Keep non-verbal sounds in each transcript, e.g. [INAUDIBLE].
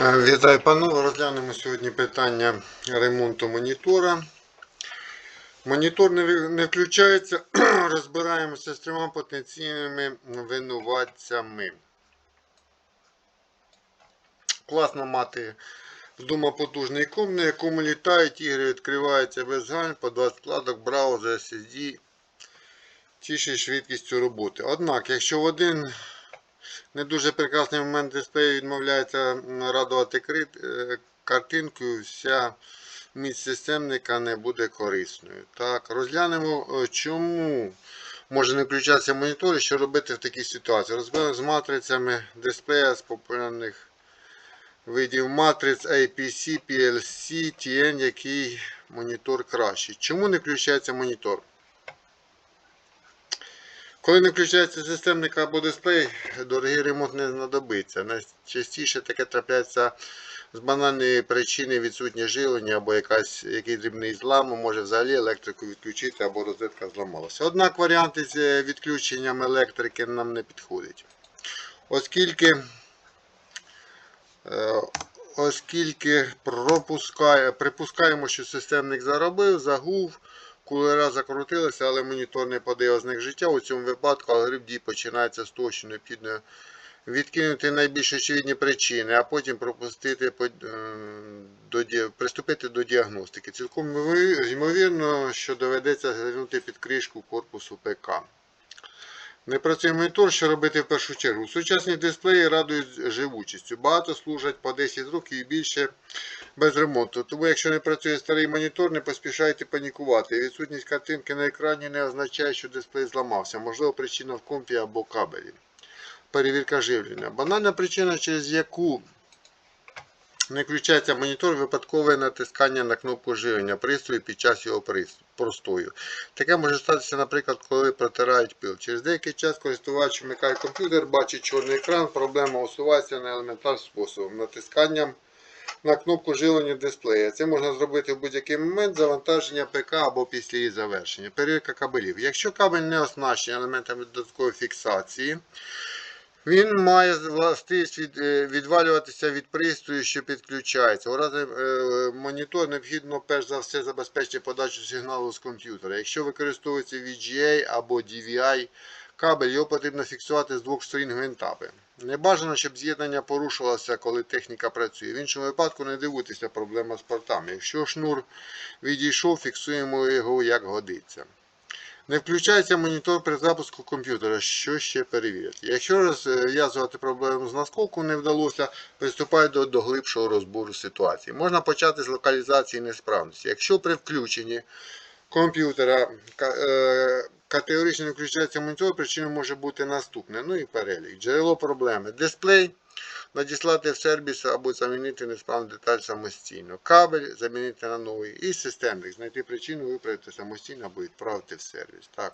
Е, Вітаю панове. Розглянемо сьогодні питання ремонту монітора. Монітор не включається. [CLEARS THROAT] Розбираємося з трьома потенційними винуватцями. Класно мати вдома потужний комп, на якому літають ігри, відкриваються без гань, по 20 вкладок, браузер, SSD. Тішить швидкістю роботи. Однак, якщо в один не дуже прекрасний момент дисплею відмовляється радувати крит- е, картинкою, вся міць системника не буде корисною. Так, розглянемо, е, чому може не включатися монітор і що робити в такій ситуації. Розберемо з матрицями дисплея з популярних видів матриць APC, PLC, TN, який монітор кращий. Чому не включається монітор? Коли не включається системник або дисплей, дорогий ремонт не знадобиться. Найчастіше таке трапляється з банальної причини відсутнє живлення або якась, якийсь дрібний злам, може взагалі електрику відключити або розетка зламалася. Однак варіанти з е, відключенням електрики нам не підходять. Оскільки, е, оскільки припускаємо, що системник заробив, загув, Кулера закрутилися, але монітор не подає ознак життя. У цьому випадку алгоритм дій починається з того, що необхідно відкинути найбільш очевидні причини, а потім пропустити е, до, приступити до діагностики. Цілком ймовірно, що доведеться звернути під кришку корпусу ПК. Не працює монітор, що робити в першу чергу. Сучасні дисплеї радують живучістю. Багато служать по 10 років і більше без ремонту. Тому, якщо не працює старий монітор, не поспішайте панікувати. Відсутність картинки на екрані не означає, що дисплей зламався. Можливо, причина в компі або кабелі. Перевірка живлення. Банальна причина, через яку не включається монітор, випадкове натискання на кнопку живлення пристрою під час його прис- простою. Таке може статися, наприклад, коли протирають пил. Через деякий час користувач вмикає комп'ютер, бачить чорний екран, проблема усувається на елементарним способом натисканням на кнопку живлення дисплея. Це можна зробити в будь-який момент завантаження ПК або після її завершення. Перевірка кабелів. Якщо кабель не оснащений елементами додаткової фіксації, він має властивість від, е, відвалюватися від пристрою, що підключається. У разі е, монітор необхідно перш за все забезпечити подачу сигналу з комп'ютера. Якщо використовується VGA або DVI кабель, його потрібно фіксувати з двох сторін гвинтами. Не бажано, щоб з'єднання порушувалося, коли техніка працює. В іншому випадку не дивуйтеся проблема з портами. Якщо шнур відійшов, фіксуємо його як годиться. Не включається монітор при запуску комп'ютера, що ще перевірити. Якщо розв'язувати проблему з наскоку не вдалося, приступай до, до глибшого розбору ситуації. Можна почати з локалізації несправності. Якщо при включенні комп'ютера е, категорично не включається монітор, причиною може бути наступне. Ну і перелік. Джерело проблеми. Дисплей. Надіслати в сервіс або замінити несправну деталь самостійно. Кабель замінити на новий. І системник. Знайти причину, виправити самостійно або відправити в сервіс. Так.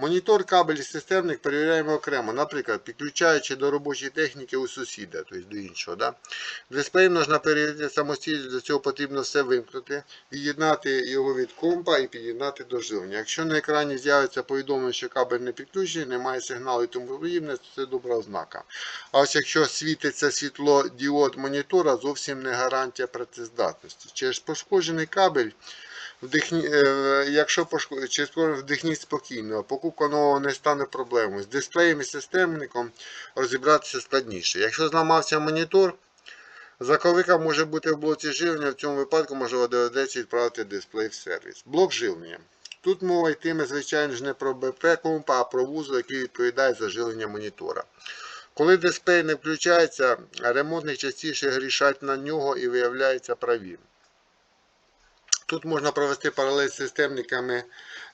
Монітор, кабель і системник перевіряємо окремо. Наприклад, підключаючи до робочої техніки у сусіда, тобто до іншого. Да? Дисплей можна перевірити самостійно, для цього потрібно все вимкнути, від'єднати його від компа і під'єднати до живлення. Якщо на екрані з'явиться повідомлення, що кабель не підключений, немає сигналу і тому подібне, це добра ознака. А ось якщо світиться світло діод монітора, зовсім не гарантія працездатності. Через пошкоджений кабель, вдихні, е, якщо пошко- вдихніть спокійно, покупка нового не стане проблемою. З дисплеєм і системником розібратися складніше. Якщо зламався монітор, заковика може бути в блоці живлення, в цьому випадку можливо доведеться відправити дисплей в сервіс. Блок живлення. Тут мова йтиме, звичайно ж, не про БП компа, а про вузол, який відповідає за живлення монітора. Коли дисплей не включається, ремонтник частіше грішать на нього і виявляються праві. Тут можна провести паралель з системниками,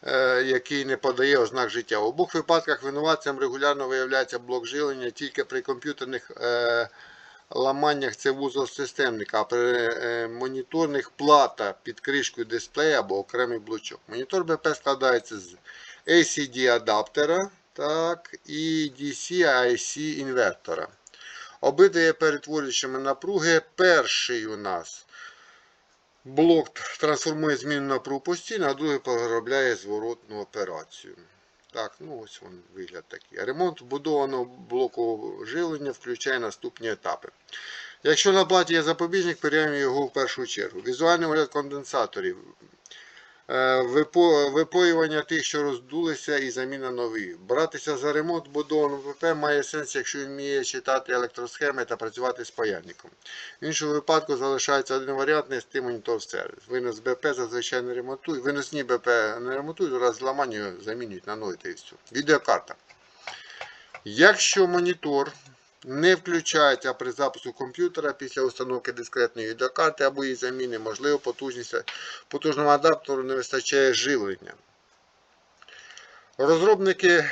е, який не подає ознак життя. У обох випадках винуватцем регулярно виявляється блок живлення тільки при комп'ютерних е, ламаннях це вузол системника, а при е, моніторних плата під кришкою дисплея або окремий блочок. Монітор БП складається з ACD адаптера так, і DC-IC інвертора. Обидва є перетворюючими напруги. Перший у нас блок трансформує зміну напругу постійно, а другий переробляє зворотну операцію. Так, ну ось він вигляд такий. Ремонт вбудованого блоку живлення включає наступні етапи. Якщо на платі є запобіжник, перевіряємо його в першу чергу. Візуальний огляд конденсаторів. Е, випо- Випоювання тих, що роздулися, і заміна нових. Братися за ремонт будованого ВП має сенс, якщо він вміє читати електросхеми та працювати з паяльником. В іншому випадку залишається один варіант нести монітор в сервіс. Винос БП зазвичай не ремонтують. Виносні БП не ремонтують, раз зламання замінюють на новий та. Відеокарта. Якщо монітор не включається при запуску комп'ютера після установки дискретної відеокарти або її заміни, можливо, потужність потужному адаптеру не вистачає живлення. Розробники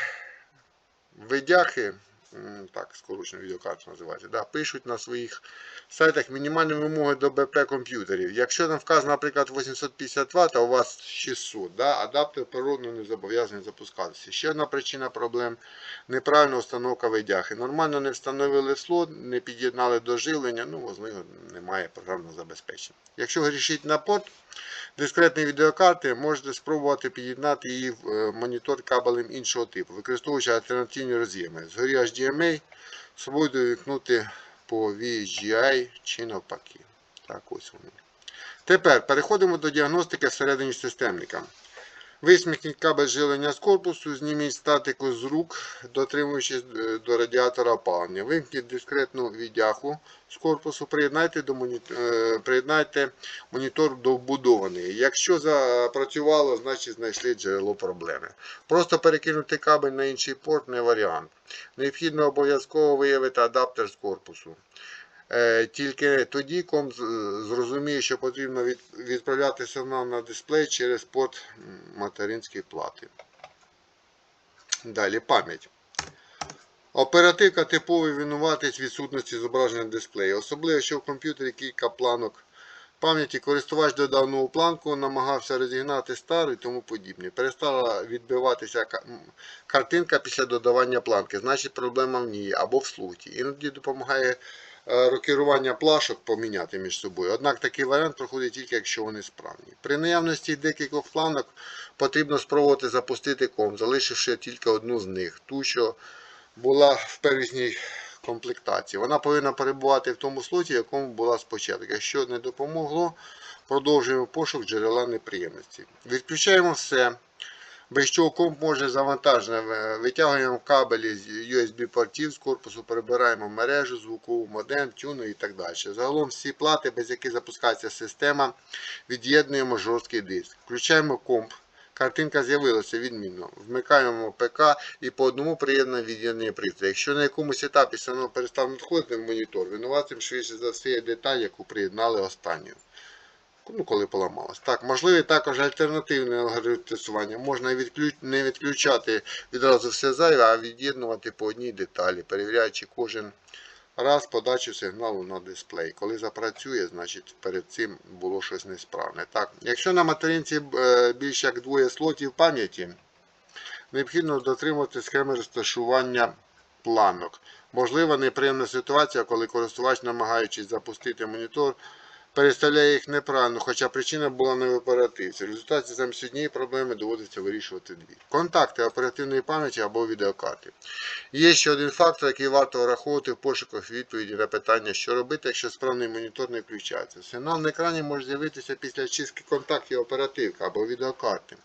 видяхи, так, скорочено відеокарта називається, да, пишуть на своїх сайтах мінімальні вимоги до БП комп'ютерів. Якщо там вказано, наприклад, 850 Вт, а у вас 600, да, адаптер природно не зобов'язаний запускатися. Ще одна причина проблем неправильна установка видяхи. Нормально не встановили слот, не під'єднали до живлення, ну, можливо, немає програмного забезпечення. Якщо грішить на порт дискретної відеокарти, можете спробувати під'єднати її в е, монітор кабелем іншого типу, використовуючи альтернативні роз'єми. Згорі HDMI, спробуйте вікнути по VGI чи навпаки. Так, ось вони. Тепер переходимо до діагностики всередині системника. Висмикніть кабель живлення з корпусу, зніміть статику з рук, дотримуючись е, до радіатора опалення. Вимкніть дискретну віддяху з корпусу, приєднайте, до монітор, приєднайте монітор до вбудований. Якщо запрацювало, значить знайшли джерело проблеми. Просто перекинути кабель на інший порт не варіант. Необхідно обов'язково виявити адаптер з корпусу. Е, Тільки тоді ком зрозуміє, що потрібно від- відправляти сигнал на дисплей через порт материнської плати. Далі пам'ять. Оперативка типовий винуватець відсутності зображення дисплею. Особливо, що в комп'ютері кілька планок пам'яті користувач додав нову планку, намагався розігнати стару і тому подібне. Перестала відбиватися картинка після додавання планки. Значить проблема в ній або в слуті. Іноді допомагає рокерування плашок поміняти між собою. Однак такий варіант проходить тільки якщо вони справні. При наявності декількох планок потрібно спробувати запустити ком, залишивши тільки одну з них, ту, що була в первісній комплектації. Вона повинна перебувати в тому слоті, в якому була спочатку. Якщо не допомогло, продовжуємо пошук джерела неприємності. Відключаємо все. Без чого комп може завантажено. Витягуємо кабелі з USB-портів з корпусу, перебираємо мережу, звукову модем, тюну і так далі. Загалом всі плати, без яких запускається система, від'єднуємо жорсткий диск. Включаємо комп. Картинка з'явилася відмінно. Вмикаємо ПК і по одному приєднуємо від'єднані пристрої. Якщо на якомусь етапі сигнал перестав надходити в монітор, винуватим швидше за все є деталь, яку приєднали останньою. Ну, коли поламалось. Так, можливий також альтернативний алгоритм тестування. Можна відключ... не відключати відразу все зайве, а від'єднувати по одній деталі, перевіряючи кожен раз подачу сигналу на дисплей. Коли запрацює, значить перед цим було щось несправне. Так, якщо на материнці е, більш як двоє слотів пам'яті, необхідно дотримувати схеми розташування планок. Можлива неприємна ситуація, коли користувач, намагаючись запустити монітор, переставляє їх неправильно, хоча причина була не в оперативці. В результаті замість однієї проблеми доводиться вирішувати дві. Контакти оперативної пам'яті або відеокарти. Є ще один фактор, який варто враховувати в пошуках відповіді на питання, що робити, якщо справний монітор не включається. Сигнал на екрані може з'явитися після чистки контактів оперативки або відеокарти.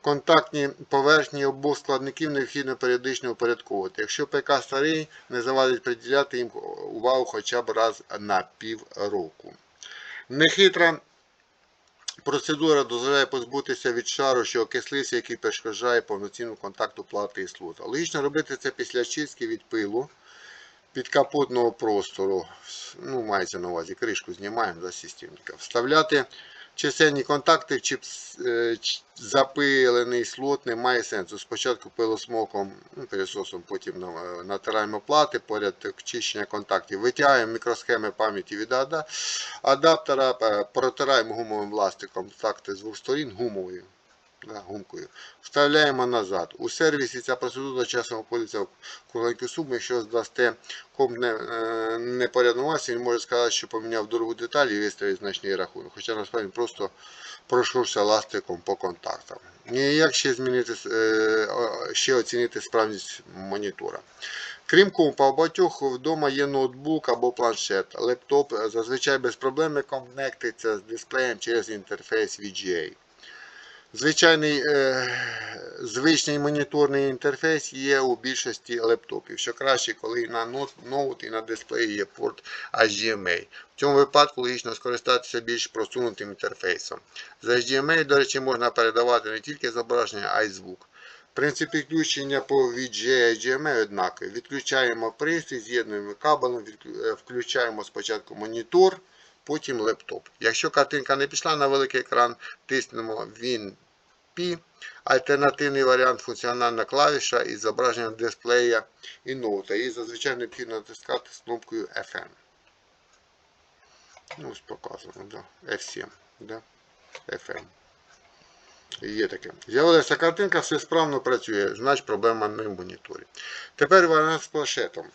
Контактні поверхні обох складників необхідно періодично упорядковувати. Якщо ПК старий, не завадить приділяти їм увагу хоча б раз на півроку. Нехитра процедура дозволяє позбутися від шару, що окислився, який перешкоджає повноцінному контакту плати і слота. Логічно робити це після чистки від пилу підкапотного простору. Ну, мається на увазі, кришку знімаємо за системника. Вставляти чисельні контакти чіпс, е, запилений слот не має сенсу. Спочатку пилосмоком, ну, пилососом, потім натираємо плати, поряд очищення контактів. Витягаємо мікросхеми пам'яті від ада- адаптера, е, протираємо гумовим ластиком контакти з двох сторін гумовою. Гумкою. Вставляємо назад. У сервісі ця процедура часом обходиться в кругленьку суму. Якщо здасте комп не, е, не поряднувався, він може сказати, що поміняв дорогу деталь і виставить значний рахунок. Хоча насправді просто пройшовся ластиком по контактам. І як ще змінити, е, ще оцінити справність монітора? Крім компа, у багатьох вдома є ноутбук або планшет. Лептоп е, зазвичай без проблем коннектиться з дисплеєм через інтерфейс VGA. Звичайний е, звичний моніторний інтерфейс є у більшості лептопів, що краще, коли на ноут, і на дисплеї є порт HDMI. В цьому випадку логічно скористатися більш просунутим інтерфейсом. З HDMI, до речі, можна передавати не тільки зображення, а й звук. Принцип підключення по VGA HDMI однаковий. Відключаємо пристрій, з'єднуємо кабелем, е, включаємо спочатку монітор, потім лептоп. Якщо картинка не пішла на великий екран, тиснемо Win P. Альтернативний варіант функціональна клавіша із зображенням дисплея і ноута. Її зазвичай необхідно натискати з кнопкою FM. Ну, ось показано, да. F7. Да. FM. Є таке. З'явилася картинка, все справно працює, значить проблема в моніторі. Тепер варіант з планшетом.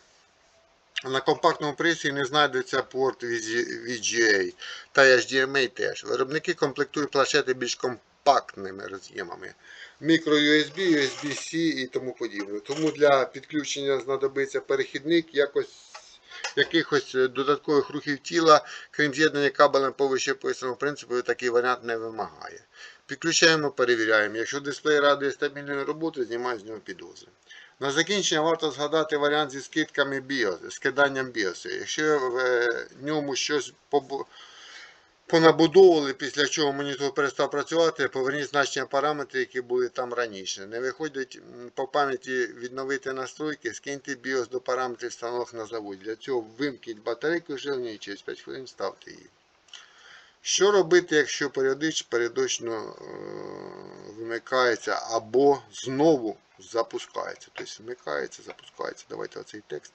На компактному пристрої не знайдеться порт VGA та HDMI теж. Виробники комплектують планшети більш компактними роз'ємами. Micro-USB, USB-C і тому подібне. Тому для підключення знадобиться перехідник якось якихось е, додаткових рухів тіла, крім з'єднання кабелем по вищеписаному принципу, такий варіант не вимагає. Підключаємо, перевіряємо. Якщо дисплей радує стабільної роботи, знімаємо з нього підозри. На закінчення варто згадати варіант зі скидками BIOS, скиданням BIOS. Якщо в е, ньому щось понабудовували, після чого монітор перестав працювати, поверніть значення параметрів, які були там раніше. Не виходить по пам'яті відновити настройки, скиньте BIOS до параметрів встановлених на заводі. Для цього вимкніть батарейку живлення і через 5 хвилин ставте її. Що робити, якщо періодично е, вимикається або знову запускається? Тобто вмикається, запускається. Давайте оцей текст.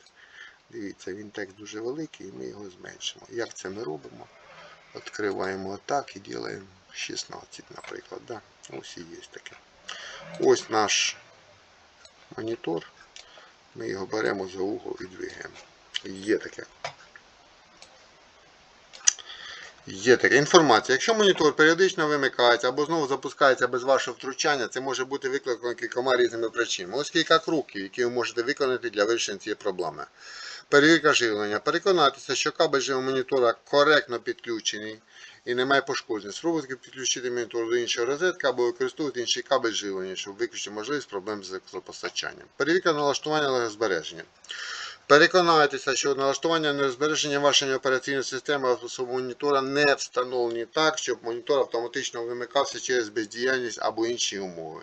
Дивіться, він текст дуже великий, і ми його зменшимо. Як це ми робимо? Відкриваємо отак і робимо 16, наприклад. Да? Ось і є таке. Ось наш монітор. Ми його беремо за угол і двигаємо. Є таке. Є така інформація. Якщо монітор періодично вимикається або знову запускається без вашого втручання, це може бути викликано кількома різними причинами. Ось кілька кроків, які ви можете виконати для вирішення цієї проблеми. Перевірка живлення. Переконатися, що кабель живого монітора коректно підключений і немає пошкоджень. Спробуйте підключити монітор до іншого розетки або використовувати інший кабель живлення, щоб виключити можливість проблем з електропостачанням. Перевірка налаштування енергозбереження. Переконайтеся, що налаштування енергозбереження вашої операційної системи особового монітора не встановлені так, щоб монітор автоматично вимикався через бездіяльність або інші умови.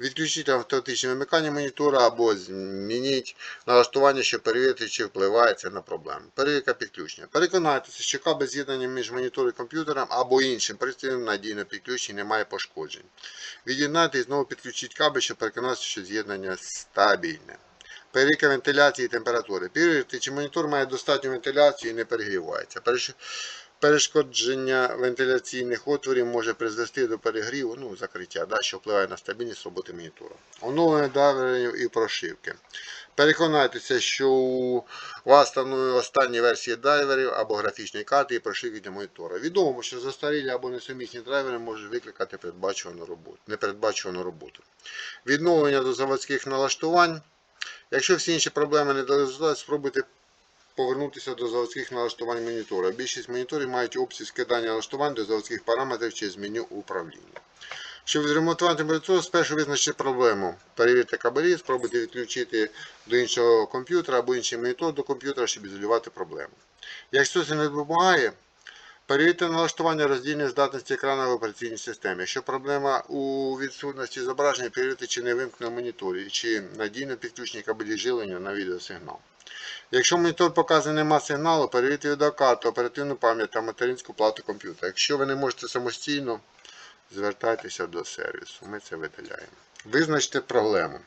Відключіть автоматичне вимикання монітора або змініть налаштування, щоб перевірити, чи впливає це на проблему. Перевірка підключення. Переконайтеся, що кабель з'єднання між монітором і комп'ютером або іншим пристроєм надійно підключений, немає пошкоджень. Від'єднайте і знову підключіть кабель, щоб переконатися, що з'єднання стабільне. Перевірка вентиляції і температури. Перевірте, чи монітор має достатню вентиляцію і не перегрівається. Перешкодження вентиляційних отворів може призвести до перегріву, ну, закриття, да, що впливає на стабільність роботи монітора. Оновлення дайверів і прошивки. Переконайтеся, що у вас встановлені останні версії дайверів або графічної карти і прошивки для монітора. Відомо, що застарілі або несумісні драйвери можуть викликати непередбачувану роботу. Відновлення до заводських налаштувань. Якщо всі інші проблеми не дали результат, спробуйте повернутися до заводських налаштувань монітора. Більшість моніторів мають опцію скидання налаштувань до заводських параметрів через меню управління. Щоб відремонтувати температуру, спершу визначте проблему. Перевірте кабелі, спробуйте відключити до іншого комп'ютера або інший монітор до комп'ютера, щоб ізолювати проблему. Якщо це не допомагає, перевірте налаштування роздільної здатності екрану в операційній системі. Якщо проблема у відсутності зображення, перевірте, чи не вимкнено моніторі, чи надійно підключені кабелі живлення на відеосигнал. Якщо монітор показує нема сигналу, перевірте відеокарту, оперативну пам'ять та материнську плату комп'ютера. Якщо ви не можете самостійно, звертайтеся до сервісу. Ми це видаляємо. Визначте проблему.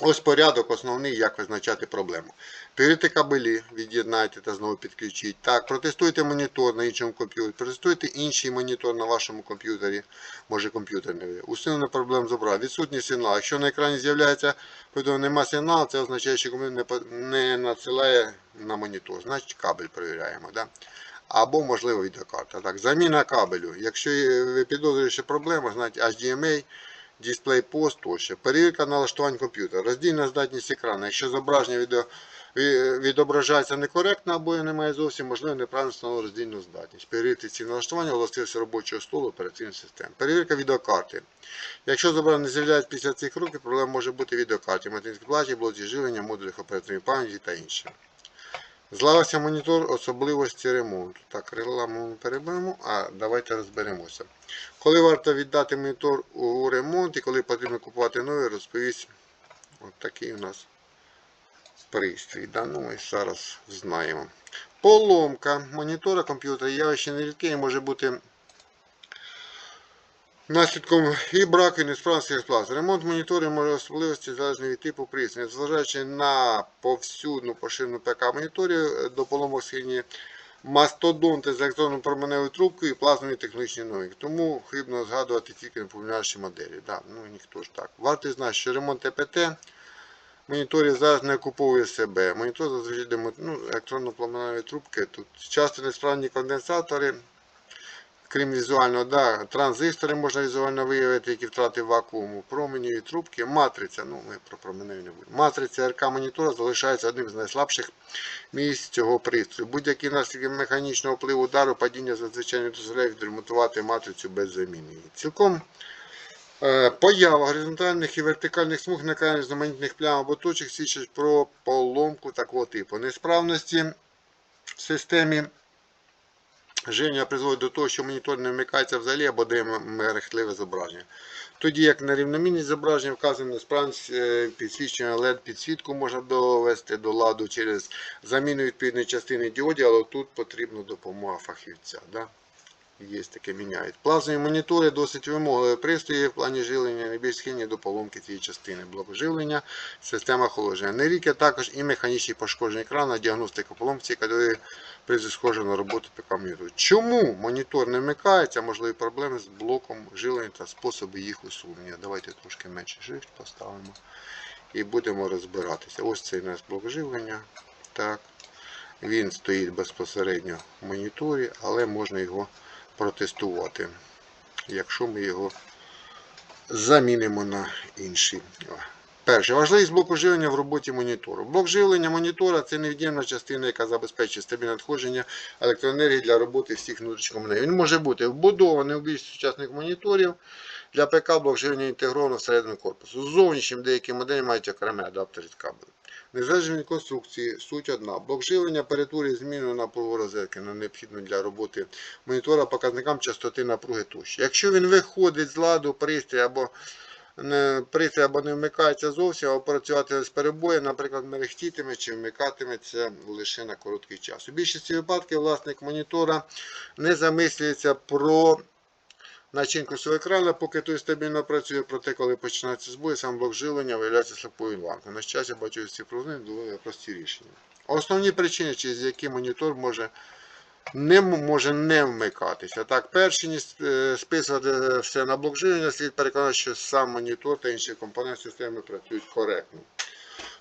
Ось порядок основний, як визначати проблему. Перевірте кабелі, від'єднайте та знову підключіть. Так, протестуйте монітор на іншому комп'ютері, протестуйте інший монітор на вашому комп'ютері. Може комп'ютер не ви. Усунення проблем зобрав. Відсутній сигнал. Якщо на екрані з'являється нема сигналу, це означає, що комп'ютер не, надсилає на монітор. Значить кабель перевіряємо. Да? Або, можливо, відеокарта. Так, заміна кабелю. Якщо ви підозрюєте що проблема, значить HDMI DisplayPost тощо. Перевірка налаштувань комп'ютера. Роздільна здатність екрану. Якщо зображення відео відображається некоректно або його немає зовсім, можливо неправильно встановлено роздільну здатність. Перевірити ці налаштування властивості робочого столу операційної системи. Перевірка відеокарти. Якщо зображення не з'являється після цих кроків, проблема може бути в відеокарті, материнській платі, блоці живлення, модулях оперативної пам'яті та інше. Злавився монітор особливості ремонту. Так, рекламу ми переберемо, а давайте розберемося. Коли варто віддати монітор у ремонт і коли потрібно купувати новий, розповість от такий у нас пристрій. Да? Ну, ми зараз знаємо. Поломка монітора комп'ютера явище нерідке і може бути наслідком і браку, і несправності експлуатації. Ремонт моніторів може особливості залежно від типу пристрою. Зважаючи на повсюдну поширену ПК моніторів до поломок схильні мастодонти з електронною променевою трубкою і плазмові технологічні новинки. Тому хибно згадувати тільки найпопулярніші моделі. Да, ну ніхто ж так. Варто знати, що ремонт ТПТ моніторів зараз не окуповує себе. Монітор зазвичай ну, електронно-пламеневі трубки. Тут часто несправні конденсатори. Крім візуального, да, транзистори можна візуально виявити, які втрати вакууму, променеві трубки, матриця, ну ми про променеві не будемо. Матриця РК монітора залишається одним з найслабших місць цього пристрою. Будь-які наслідки механічного впливу удару, падіння зазвичай не дозволяє відремонтувати матрицю без заміни. Цілком е, поява горизонтальних і вертикальних смуг на різноманітних плям або точок свідчить про поломку такого типу. Несправності в системі Живлення призводить до того, що монітор не вмикається взагалі або дає мерехтливе зображення. Тоді як на рівномірність зображення вказано несправність е, підсвічення LED підсвітку можна довести до ладу через заміну відповідної частини діодів, але тут потрібна допомога фахівця. Да? Є таке міняють. Плазмові монітори досить вимогливі пристрої в плані живлення, найбільш схильні до поломки цієї частини блоку живлення, система охолодження. Нерідке також і механічні пошкодження екрану, діагностика поломки цієї категорії при схожій на роботу ПК. Чому монітор не вмикається, можливі проблеми з блоком живлення та способи їх усунення. Давайте трошки менше шрифт поставимо і будемо розбиратися. Ось цей у нас блок живлення. Так. Він стоїть безпосередньо в моніторі, але можна його протестувати, якщо ми його замінимо на інший. Перше, важливість блоку живлення в роботі монітору. Блок живлення монітора це невід'ємна частина, яка забезпечує стабільне надходження електроенергії для роботи всіх внутрішньокомунікацій. Він може бути вбудований у більшість сучасних моніторів. Для ПК блок живлення інтегровано всередину корпусу. З зовнішнім деякі моделі мають окремий адаптер від кабелю. Незалежно від конструкції, суть одна. Блок живлення перетворює зміну напругу розетки на необхідну для роботи монітора показникам частоти напруги тощо. Якщо він виходить з ладу пристрій або не, пристрій або не вмикається зовсім, або працювати з перебоєм, наприклад, мерехтітиме чи вмикатиметься лише на короткий час. У більшості випадків власник монітора не замислюється про начинку свого екрану, поки той стабільно працює, проте коли починається збой, сам блок живлення виявляється слабкою ланкою. На щастя, багатьох цих проблем доволі прості рішення. Основні причини, через які монітор може не може не вмикатися. Так, перше, ніж е, списувати все на блок живлення, слід переконати, що сам монітор та інші компоненти системи працюють коректно.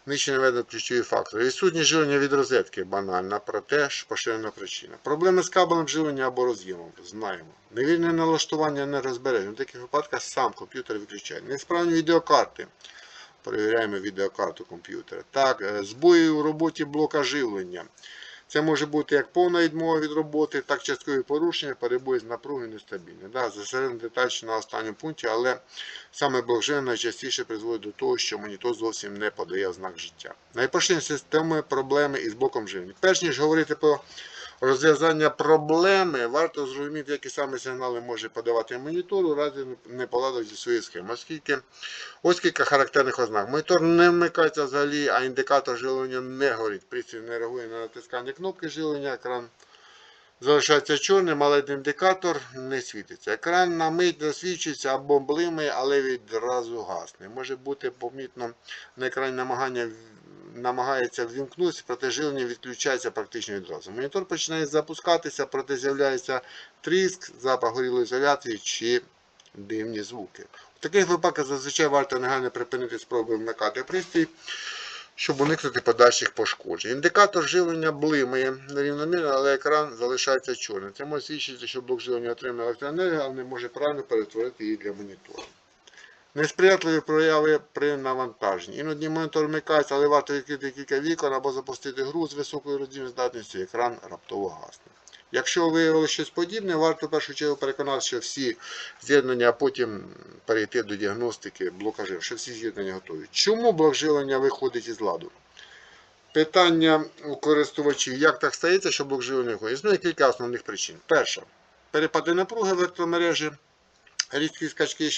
Нижче наведено ключові фактори. Відсутність живлення від розетки банальна, проте ж поширена причина. Проблеми з кабелем живлення або роз'ємом. Знаємо. Невільне налаштування енергозбереження. В таких випадках сам комп'ютер виключає. Несправні відеокарти. Перевіряємо відеокарту комп'ютера. Так, е, збої у роботі блока живлення. Це може бути як повна відмова від роботи, так часткові порушення, перебої з напруги нестабільні. Да, зосередимо деталь на останньому пункті, але саме живлення найчастіше призводить до того, що монітор зовсім не подає ознак життя. Найпоширеніші системи проблеми із боком живлення. Перш ніж говорити про розв'язання проблеми, варто зрозуміти, які саме сигнали може подавати монітор у разі неполадок зі своєю схемою. Оскільки ось кілька характерних ознак. Монітор не вмикається взагалі, а індикатор живлення не горить. Пристрій не реагує на натискання кнопки живлення, екран залишається чорним, але індикатор не світиться. Екран на мить засвічується або блимає, але відразу гасне. Може бути помітно на екрані намагання намагається ввімкнутися, проте живлення відключається практично відразу. Монітор починає запускатися, проте з'являється тріск, запах горілої ізоляції чи дивні звуки. В таких випадках зазвичай варто негайно припинити спроби вмикати пристрій, щоб уникнути подальших пошкоджень. Індикатор живлення блимає нерівномірно, але екран залишається чорним. Це може свідчити, що блок живлення отримує електроенергію, але не може правильно перетворити її для монітора. Несприятливі прояви при навантаженні. Іноді монітор вмикається, але варто відкрити кілька вікон або запустити гру з високою роздільною здатністю, екран раптово гасне. Якщо виявили щось подібне, варто в першу чергу переконатися, що всі з'єднання, а потім перейти до діагностики блока живлення, що всі з'єднання готові. Чому блок живлення виходить із ладу? Питання у користувачів, як так стається, що блок живлення виходить? Існує кілька основних причин. Перша. Перепади напруги в електромережі, різкі скачки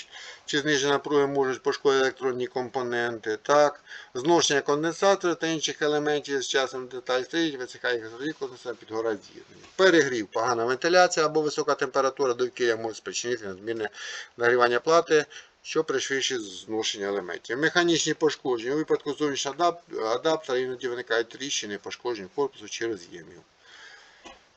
чи зниження напруги можуть пошкодити електронні компоненти. Так. Зношення конденсатора та інших елементів з часом деталь стоїть, висихає газові конденсатор, з'єднання. Перегрів, погана вентиляція або висока температура довкілля може спричинити надмірне нагрівання плати, що пришвидшує зношення елементів. Механічні пошкодження. У випадку зовнішнього адаптера іноді виникають тріщини, пошкодження корпусу чи роз'ємів.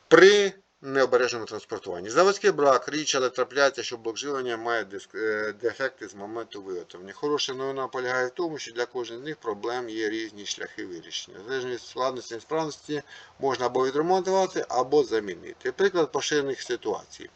При необережному транспортуванні. Заводський брак, річ, але трапляється, що блок живлення має е, дефекти з моменту виготовлення. Хороша новина полягає в тому, що для кожного з них проблем є різні шляхи вирішення. Залежно від складності і справності можна або відремонтувати, або замінити. Приклад поширених ситуацій.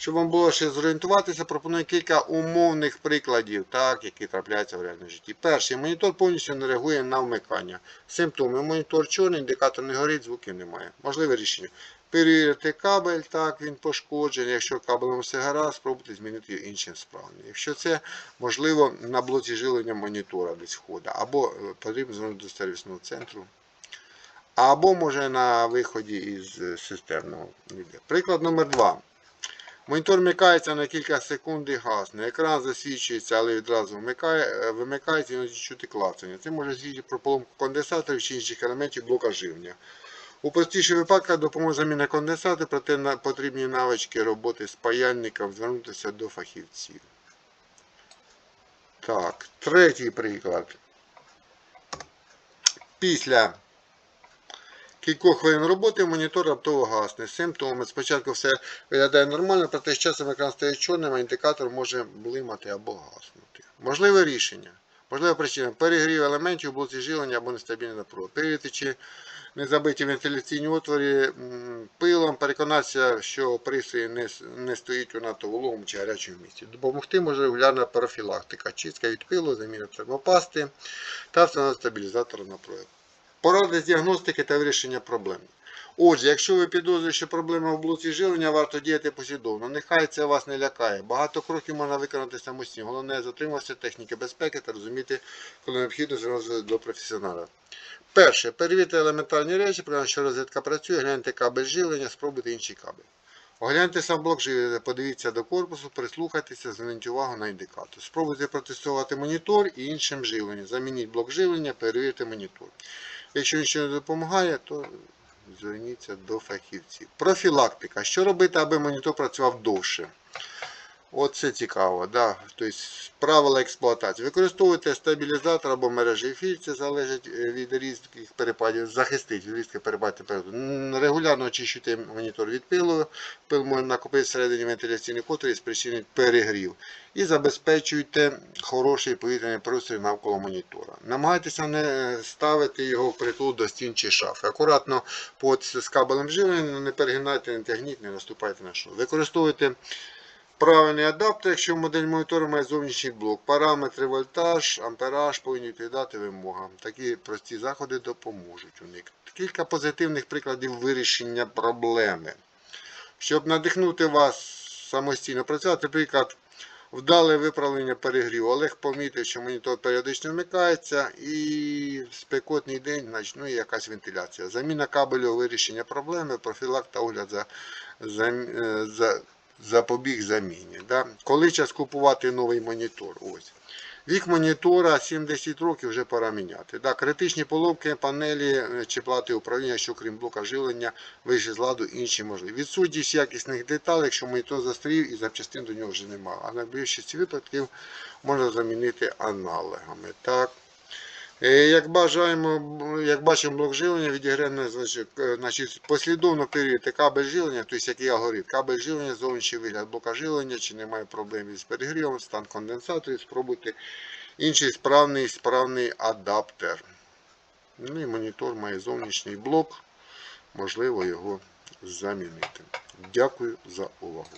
Щоб вам було ще зорієнтуватися, пропоную кілька умовних прикладів, так, які трапляються в реальному житті. Перший монітор повністю не реагує на вмикання. Симптоми. Монітор чорний, індикатор не горить, звуків немає. Можливе рішення. Перевірити кабель, так, він пошкоджений. Якщо кабелем все гаразд, спробуйте змінити його іншим справним. Якщо це, можливо, на блоці жилення монітора десь входить, або е, потрібно звернути до сервісного центру. Або може на виході із е, системного. відео. Приклад номер 2. Монітор вмикається на кілька секунд і гасне. Екран засвічується, але відразу вмикає, е, вимикається і чути клацання. Це може свідчити про поломку конденсаторів чи інших елементів блока живлення. У простіших випадках допоможе заміна конденсатора, проте потрібні навички роботи з паяльником, звернутися до фахівців. Так, третій приклад. Після кількох хвилин роботи монітор раптово гасне. Симптоми. Спочатку все виглядає нормально, проте з часом екран стає чорним, а індикатор може блимати або гаснути. Можливе рішення. Можлива причина перегрів елементів блоці жилення або нестабільна напруга. Перевірити, чи не забиті вентиляційні отвори пилом, переконатися, що пристрій не, не стоїть у надто вологому чи гарячому місці. Допомогти може регулярна профілактика, чистка від пилу, заміна термопасти та встановлення стабілізатора напруги. Поради з діагностики та вирішення проблем. Отже, якщо ви підозрюєте, що проблема в блоці жилення, варто діяти послідовно. Нехай це вас не лякає. Багато кроків можна виконати самостійно. Головне затримуватися техніки безпеки та розуміти, коли необхідно звернутися до професіонала. Перше, перевірте елементарні речі, про що розетка працює, гляньте кабель живлення, спробуйте інший кабель. Огляньте сам блок живлення, подивіться до корпусу, прислухайтеся, зверніть увагу на індикатор. Спробуйте протестувати монітор і іншим живленням. Замініть блок живлення, перевірте монітор. Якщо нічого не допомагає, то зверніться до фахівців. Профілактика. Що робити, аби монітор працював довше? Оце цікаво. Да? Тобто, правила експлуатації. Використовуйте стабілізатор або мережі фільтр, це залежить е, від різких перепадів, захистить від різких перепадів температури. Регулярно очищуйте монітор від пилу, пил може накопити всередині вентиляційних котрі і спричинить перегрів. І забезпечуйте хороший повітряний простір навколо монітора. Намагайтеся не ставити його впритул до стін чи шафи. Акуратно з кабелем живлення, не перегинайте, не тягніть, не наступайте на що. Використовуйте Правильний адаптер, якщо модель монітора має зовнішній блок. Параметри вольтаж, ампераж повинні відповідати вимогам. Такі прості заходи допоможуть уникнути. Кілька позитивних прикладів вирішення проблеми. Щоб надихнути вас самостійно працювати, приклад, вдале виправлення перегріву. Олег помітив, що монітор періодично вмикається і в спекотний день значить, ну, і якась вентиляція. Заміна кабелю вирішення проблеми, профілакт та огляд за, за, е, за запобіг заміні. Да? Коли час купувати новий монітор? Ось. Вік монітора 7-10 років вже пора міняти. Да? Критичні поломки, панелі е, чи плати управління, що крім блока живлення, вийшли з ладу інші можливі. Відсутність якісних деталей, якщо монітор застрів і запчастин до нього вже немає. А на більшості випадків можна замінити аналогами. Так? Е, Як бажаємо, як бачимо, блок живлення відіграє значить, е, значить, послідовно перевірити кабель живлення, тобто який алгоритм. Кабель живлення, зовнішній вигляд блока живлення, чи немає проблем із перегрівом, стан конденсаторів, спробуйте інший справний справний адаптер. Ну і монітор має зовнішній блок, можливо його замінити. Дякую за увагу.